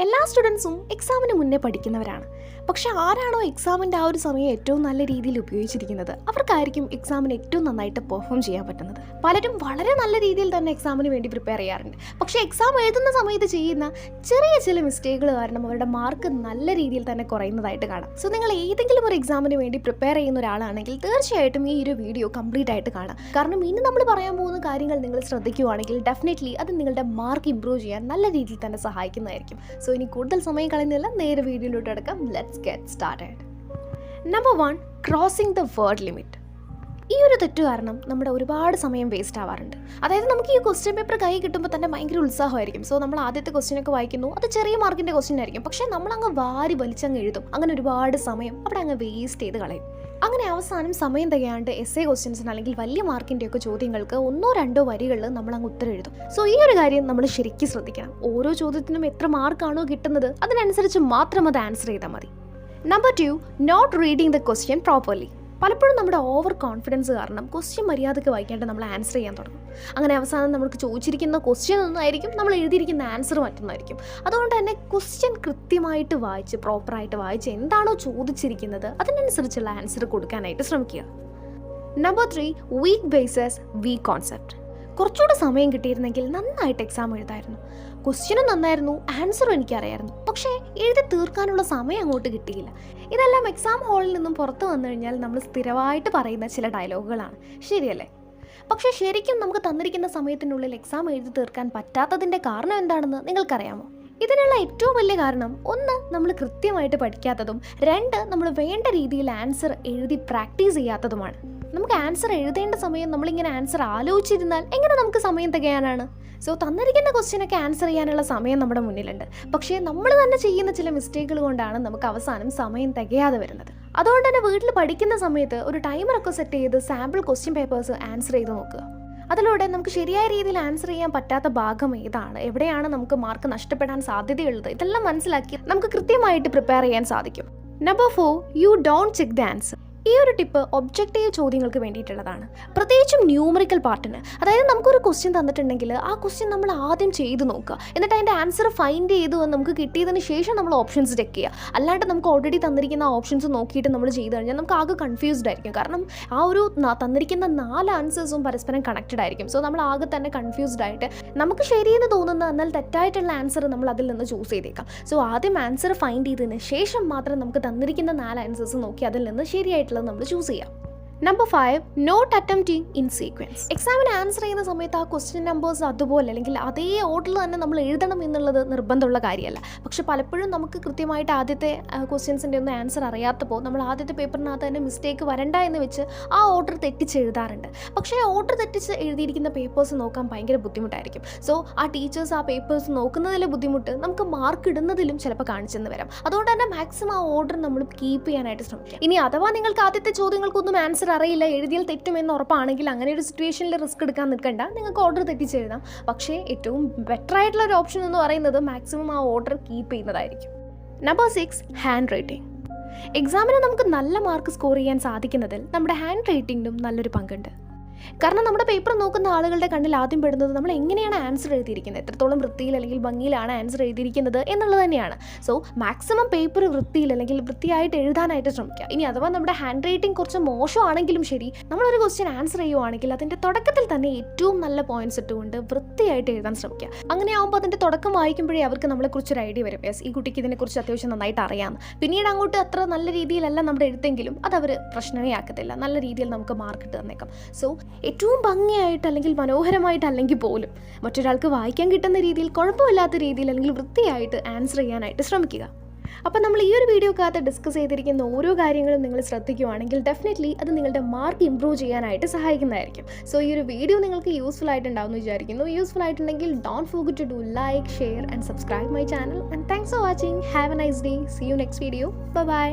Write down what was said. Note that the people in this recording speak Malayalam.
എല്ലാ സ്റ്റുഡൻസും എക്സാമിന് മുന്നേ പഠിക്കുന്നവരാണ്. പക്ഷെ ആരാണോ എക്സാമിന്റെ ആ ഒരു സമയം ഏറ്റവും നല്ല രീതിയിൽ ഉപയോഗിച്ചിരിക്കുന്നത്? അവർക്കായിരിക്കും എക്സാമിന് ഏറ്റവും നന്നായിട്ട് പെർഫോം ചെയ്യാൻ പറ്റുന്നത്. പലരും വളരെ നല്ല രീതിയിൽ തന്നെ എക്സാമിന് വേണ്ടി പ്രിപ്പയർ ചെയ്യാറുണ്ട്. പക്ഷേ എക്സാം എഴുതുന്ന സമയത്ത് ചെയ്യുന്ന ചെറിയ ചില മിസ്റ്റേക്കുകൾ കാരണം അവരുടെ മാർക്ക് നല്ല രീതിയിൽ തന്നെ കുറയുന്നതായിട്ട് കാണാം. സോ നിങ്ങൾ ഏതെങ്കിലും ഒരു എക്സാമിന് വേണ്ടി പ്രിപ്പയർ ചെയ്യുന്ന ഒരാളാണെങ്കിൽ തീർച്ചയായിട്ടും ഈ ഒരു വീഡിയോ കംപ്ലീറ്റ് ആയിട്ട് കാണാം. കാരണം ഇനി നമ്മൾ പറയാൻ പോകുന്ന കാര്യങ്ങൾ നിങ്ങൾ ശ്രദ്ധിക്കുകയാണെങ്കിൽ ഡെഫിനറ്റ്ലി അത് നിങ്ങളുടെ മാർക്ക് ഇമ്പ്രൂവ് ചെയ്യാൻ നല്ല രീതിയിൽ തന്നെ സഹായിക്കുന്നതായിരിക്കും. സോ ഇനി കൂടുതൽ സമയം കളയുന്നില്ല. നേരെ വീഡിയോയിലോട്ട് എടുക്കാം let's get started number one crossing the word limit ഈ ഒരു തെറ്റ് കാരണം നമ്മുടെ ഒരുപാട് സമയം വേസ്റ്റ് ആവാറുണ്ട്. അതായത് നമുക്ക് ഈ ക്വസ്റ്റ്യൻ പേപ്പർ കൈ കിട്ടുമ്പോൾ തന്നെ ഭയങ്കര ഉത്സാഹമായിരിക്കും. സോ നമ്മൾ ആദ്യത്തെ ക്വസ്റ്റ്യൻ ഒക്കെ വായിക്കുന്നു. അത് ചെറിയ മാർക്കിന്റെ ക്വസ്റ്റ്യൻ ആയിരിക്കും. പക്ഷേ നമ്മൾ അങ്ങ് വാരി വലിച്ചങ്ങ് എഴുതും. അങ്ങനെ ഒരുപാട് സമയം അവിടെ അങ്ങ് വേസ്റ്റ് ചെയ്ത് കളയും. അങ്ങനെ അവസാനം സമയം തികയാണ്ട് എസ് എ ക്വസ്റ്റ്യൻസിന് അല്ലെങ്കിൽ വലിയ മാർക്കിന്റെ ഒക്കെ ചോദ്യങ്ങൾക്ക് ഒന്നോ രണ്ടോ വരികളിൽ നമ്മൾ അങ്ങ് ഉത്തരം എഴുതും. സോ ഈ ഒരു കാര്യം നമ്മൾ ശരിക്കും ശ്രദ്ധിക്കണം. ഓരോ ചോദ്യത്തിനും എത്ര മാർക്കാണോ കിട്ടുന്നത് അതിനനുസരിച്ച് മാത്രം അത് ആൻസർ ചെയ്താൽ മതി. Number two not reading the question properly പലപ്പോഴും നമ്മുടെ ഓവർ കോൺഫിഡൻസ് കാരണം ക്വസ്റ്റ്യൻ മര്യാദയ്ക്ക് വായിക്കാണ്ട് നമ്മൾ ആൻസർ ചെയ്യാൻ തുടങ്ങും. അങ്ങനെ അവസാനം നമുക്ക് ചോദിച്ചിരിക്കുന്ന ക്വസ്റ്റ്യൻ ഒന്നായിരിക്കും നമ്മൾ എഴുതിയിരിക്കുന്ന ആൻസർ മറ്റൊന്നായിരിക്കും. അതുകൊണ്ട് തന്നെ ക്വസ്റ്റ്യൻ കൃത്യമായിട്ട് വായിച്ച് പ്രോപ്പറായിട്ട് വായിച്ച് എന്താണോ ചോദിച്ചിരിക്കുന്നത് അതിനനുസരിച്ചുള്ള ആൻസർ കൊടുക്കാനായിട്ട് ശ്രമിക്കുക. Number three weak bases weak concept കുറച്ചുകൂടെ സമയം കിട്ടിയിരുന്നെങ്കിൽ നന്നായിട്ട് എക്സാം എഴുതായിരുന്നു. ക്വസ്റ്റ്യനും നന്നായിരുന്നു ആൻസറും എനിക്കറിയായിരുന്നു. പക്ഷേ എഴുതി തീർക്കാനുള്ള സമയം അങ്ങോട്ട് കിട്ടിയില്ല. ഇതെല്ലാം എക്സാം ഹാളിൽ നിന്നും പുറത്തു വന്നു കഴിഞ്ഞാൽ നമ്മൾ സ്ഥിരമായിട്ട് പറയുന്ന ചില ഡയലോഗുകളാണ് ശരിയല്ലേ? പക്ഷേ ശരിക്കും നമുക്ക് തന്നിരിക്കുന്ന സമയത്തിനുള്ളിൽ എക്സാം എഴുതി തീർക്കാൻ പറ്റാത്തതിന്റെ കാരണം എന്താണെന്ന് നിങ്ങൾക്കറിയാമോ? ഇതിനുള്ള ഏറ്റവും വലിയ കാരണം ഒന്ന് നമ്മൾ കൃത്യമായിട്ട് പഠിക്കാത്തതും രണ്ട് നമ്മൾ വേണ്ട രീതിയിൽ ആൻസർ എഴുതി പ്രാക്ടീസ് ചെയ്യാത്തതുമാണ്. നമുക്ക് ആൻസർ എഴുതേണ്ട സമയം നമ്മളിങ്ങനെ ആൻസർ ആലോചിച്ചിരുന്നാൽ എങ്ങനെ നമുക്ക് സമയം തികയാനാണ്? സോ തന്നിരിക്കുന്ന ക്വസ്റ്റ്യനൊക്കെ ആൻസർ ചെയ്യാനുള്ള സമയം നമ്മുടെ മുന്നിലുണ്ട്. പക്ഷേ നമ്മൾ തന്നെ ചെയ്യുന്ന ചില മിസ്റ്റേക്കുകൾ കൊണ്ടാണ് നമുക്ക് അവസാനം സമയം തികയാതെ വരുന്നത്. അതുകൊണ്ട് തന്നെ വീട്ടിൽ പഠിക്കുന്ന സമയത്ത് ഒരു ടൈമറൊക്കെ സെറ്റ് ചെയ്ത് സാമ്പിൾ ക്വസ്റ്റ്യൻ പേപ്പേഴ്സ് ആൻസർ ചെയ്ത് നോക്കുക. അതിലൂടെ നമുക്ക് ശരിയായ രീതിയിൽ ആൻസർ ചെയ്യാൻ പറ്റാത്ത ഭാഗം ഏതാണ്? എവിടെയാണ് നമുക്ക് മാർക്ക് നഷ്ടപ്പെടാൻ സാധ്യതയുള്ളത്? ഇതെല്ലാം മനസ്സിലാക്കി നമുക്ക് കൃത്യമായിട്ട് പ്രിപ്പയർ ചെയ്യാൻ സാധിക്കും. Number four you don't check the answer ഈ ഒരു ടിപ്പ് ഒബ്ജക്റ്റീവ് ചോദ്യങ്ങൾക്ക് വേണ്ടിയിട്ടുള്ളതാണ്. പ്രത്യേകിച്ചും ന്യൂമറിക്കൽ പാർട്ടിന് അതായത് നമുക്കൊരു ക്വസ്റ്റ്യൻ തന്നിട്ടുണ്ടെങ്കിൽ ആ ക്വസ്റ്റ്യൻ നമ്മൾ ആദ്യം ചെയ്ത് നോക്കുക. എന്നിട്ട് അതിന്റെ ആൻസർ ഫൈൻഡ് ചെയ്തു നമുക്ക് കിട്ടിയതിന് ശേഷം നമ്മൾ ഓപ്ഷൻസ് ചെക്ക് ചെയ്യുക. അല്ലാണ്ട് നമുക്ക് ഓൾറെഡി തന്നിരിക്കുന്ന ഓപ്ഷൻസ് നോക്കിയിട്ട് നമ്മൾ ചെയ്ത് കഴിഞ്ഞാൽ നമുക്ക് ആകെ കൺഫ്യൂസ്ഡ് ആയിരിക്കും. കാരണം ആ ഒരു തന്നിരിക്കുന്ന നാല് ആൻസേഴ്സും പരസ്പരം കണക്റ്റഡ് ആയിരിക്കും. സോ നമ്മൾ ആകെ തന്നെ കൺഫ്യൂസ്ഡ് ആയിട്ട് നമുക്ക് ശരിയെന്ന് തോന്നുന്ന എന്നാൽ തെറ്റായിട്ടുള്ള ആൻസർ നമ്മൾ അതിൽ നിന്ന് ചൂസ് ചെയ്തേക്കാം. സോ ആദ്യം ആൻസർ ഫൈൻഡ് ചെയ്തതിന് ശേഷം മാത്രം നമുക്ക് തന്നിരിക്കുന്ന നാല് ആൻസേഴ്സ് നോക്കി അതിൽ നിന്ന് ശരിയായിട്ടുള്ളത് നമ്മൾ ചൂസ് ചെയ്യാം number five not attempting in sequence എക്സാമിന് ആൻസർ ചെയ്യുന്ന സമയത്ത് ആ ക്വസ്റ്റ്യൻ നമ്പേഴ്സ് അതുപോലെ അല്ലെങ്കിൽ അതേ ഓർഡറിൽ തന്നെ നമ്മൾ എഴുതണം എന്നുള്ളത് നിർബന്ധമുള്ള കാര്യമല്ല. പക്ഷെ പലപ്പോഴും നമുക്ക് കൃത്യമായിട്ട് ആദ്യത്തെ ക്വസ്റ്റ്യൻസിന്റെ ഒന്നും ആൻസർ അറിയാത്തപ്പോൾ നമ്മൾ ആദ്യത്തെ പേപ്പറിനകത്ത് തന്നെ മിസ്റ്റേക്ക് വരണ്ട എന്ന് വെച്ച് ആ ഓർഡർ തെറ്റിച്ച് എഴുതാറുണ്ട്. പക്ഷേ ആ ഓർഡർ തെറ്റിച്ച് എഴുതിയിരിക്കുന്ന പേപ്പേഴ്സ് നോക്കാൻ ഭയങ്കര ബുദ്ധിമുട്ടായിരിക്കും. സോ ആ ടീച്ചേഴ്സ് ആ പേപ്പേഴ്സ് നോക്കുന്നതിലെ ബുദ്ധിമുട്ട് നമുക്ക് മാർക്ക് ഇടുന്നതിലും ചിലപ്പോൾ കാണിച്ചെന്ന് വരാം. അതുകൊണ്ട് തന്നെ മാക്സിമം ആ ഓർഡർ നമ്മൾ കീപ്പ് ചെയ്യാനായിട്ട് ശ്രമിക്കാം. ഇനി അഥവാ നിങ്ങൾക്ക് ആദ്യത്തെ ചോദ്യങ്ങൾക്കൊന്നും ആൻസർ അറിയില്ല എഴുതിയാൽ തെറ്റുമെന്ന് ഉറപ്പാണെങ്കിൽ അങ്ങനെ ഒരു സിറ്റുവേഷനിൽ റിസ്ക് എടുക്കാൻ നിൽക്കണ്ട. നിങ്ങൾക്ക് ഓർഡർ തെറ്റിച്ചെഴുതാം പക്ഷേ ഏറ്റവും ബെറ്റർ ആയിട്ടുള്ള ഒരു ഓപ്ഷൻ എന്ന് പറയുന്നത് മാക്സിമം ആ ഓർഡർ കീപ്പ് ചെയ്യുന്നതായിരിക്കും. നമ്പർ സിക്സ് ഹാൻഡ് റൈറ്റിംഗ് എക്സാമിന് നമുക്ക് നല്ല മാർക്ക് സ്കോർ ചെയ്യാൻ സാധിക്കുന്നതിൽ നമ്മുടെ ഹാൻഡ് റൈറ്റിംഗിനും നല്ലൊരു പങ്കുണ്ട്. കാരണം നമ്മുടെ പേപ്പർ നോക്കുന്ന ആളുകളുടെ കണ്ണിൽ ആദ്യം പെടുന്നത് നമ്മൾ എങ്ങനെയാണ് ആൻസർ എഴുതിയിരിക്കുന്നത്? എത്രത്തോളം വൃത്തിയിൽ അല്ലെങ്കിൽ ഭംഗിയിലാണ് ആൻസർ എഴുതിയിരിക്കുന്നത് എന്നുള്ളത് തന്നെയാണ്. സോ മാക്സിമം പേപ്പർ വൃത്തിയിൽ അല്ലെങ്കിൽ വൃത്തിയായിട്ട് എഴുതാനായിട്ട് ശ്രമിക്കുക. ഇനി അഥവാ നമ്മുടെ ഹാൻഡ് റൈറ്റിംഗ് കുറച്ച് മോശമാണെങ്കിലും ശരി നമ്മളൊരു ക്വസ്റ്റ്യൻ ആൻസർ ചെയ്യുവാണെങ്കിൽ അതിന്റെ തുടക്കത്തിൽ തന്നെ ഏറ്റവും നല്ല പോയിന്റ്സ് ഇട്ടുകൊണ്ട് വൃത്തിയായിട്ട് എഴുതാൻ ശ്രമിക്കുക. അങ്ങനെ ആകുമ്പോൾ അതിന്റെ തുടക്കം വായിക്കുമ്പോഴേ അവർക്ക് നമ്മളെക്കുറിച്ച് ഒരു ഐഡിയ വരും. യെസ് ഈ കുട്ടിക്ക് ഇതിനെക്കുറിച്ച് അത്യാവശ്യം നന്നായിട്ട് അറിയാം. പിന്നീട് അങ്ങോട്ട് അത്ര നല്ല രീതിയിലല്ല നമ്മുടെ എഴുത്തെങ്കിലും അത് അവർ പ്രശ്നമേ ആക്കത്തില്ല. നല്ല രീതിയിൽ നമുക്ക് മാർക്ക് ഇട്ട് തന്നേക്കാം. സോ ഏറ്റവും ഭംഗിയായിട്ട് അല്ലെങ്കിൽ മനോഹരമായിട്ട് അല്ലെങ്കിൽ പോലും മറ്റൊരാൾക്ക് വായിക്കാൻ കിട്ടുന്ന രീതിയിൽ കുഴപ്പമില്ലാത്ത രീതിയിൽ അല്ലെങ്കിൽ വൃത്തിയായിട്ട് ആൻസർ ചെയ്യാനായിട്ട് ശ്രമിക്കുക. അപ്പം നമ്മൾ ഈ ഒരു വീഡിയോക്കകത്ത് ഡിസ്കസ് ചെയ്തിരിക്കുന്ന ഓരോ കാര്യങ്ങളും നിങ്ങൾ ശ്രദ്ധിക്കുവാണെങ്കിൽ ഡെഫിനറ്റ്ലി അത് നിങ്ങളുടെ മാർക്ക് ഇമ്പ്രൂവ് ചെയ്യാനായിട്ട് സഹായിക്കുന്നതായിരിക്കും. സോ ഈ ഒരു വീഡിയോ നിങ്ങൾക്ക് യൂസ്ഫുൾ ആയിട്ടുണ്ടാവുമെന്ന് വിചാരിക്കുന്നു. യൂസ്ഫുൾ ആയിട്ടുണ്ടെങ്കിൽ don't forget to do like share and subscribe my channel and thanks for watching have a nice day see you next video bye bye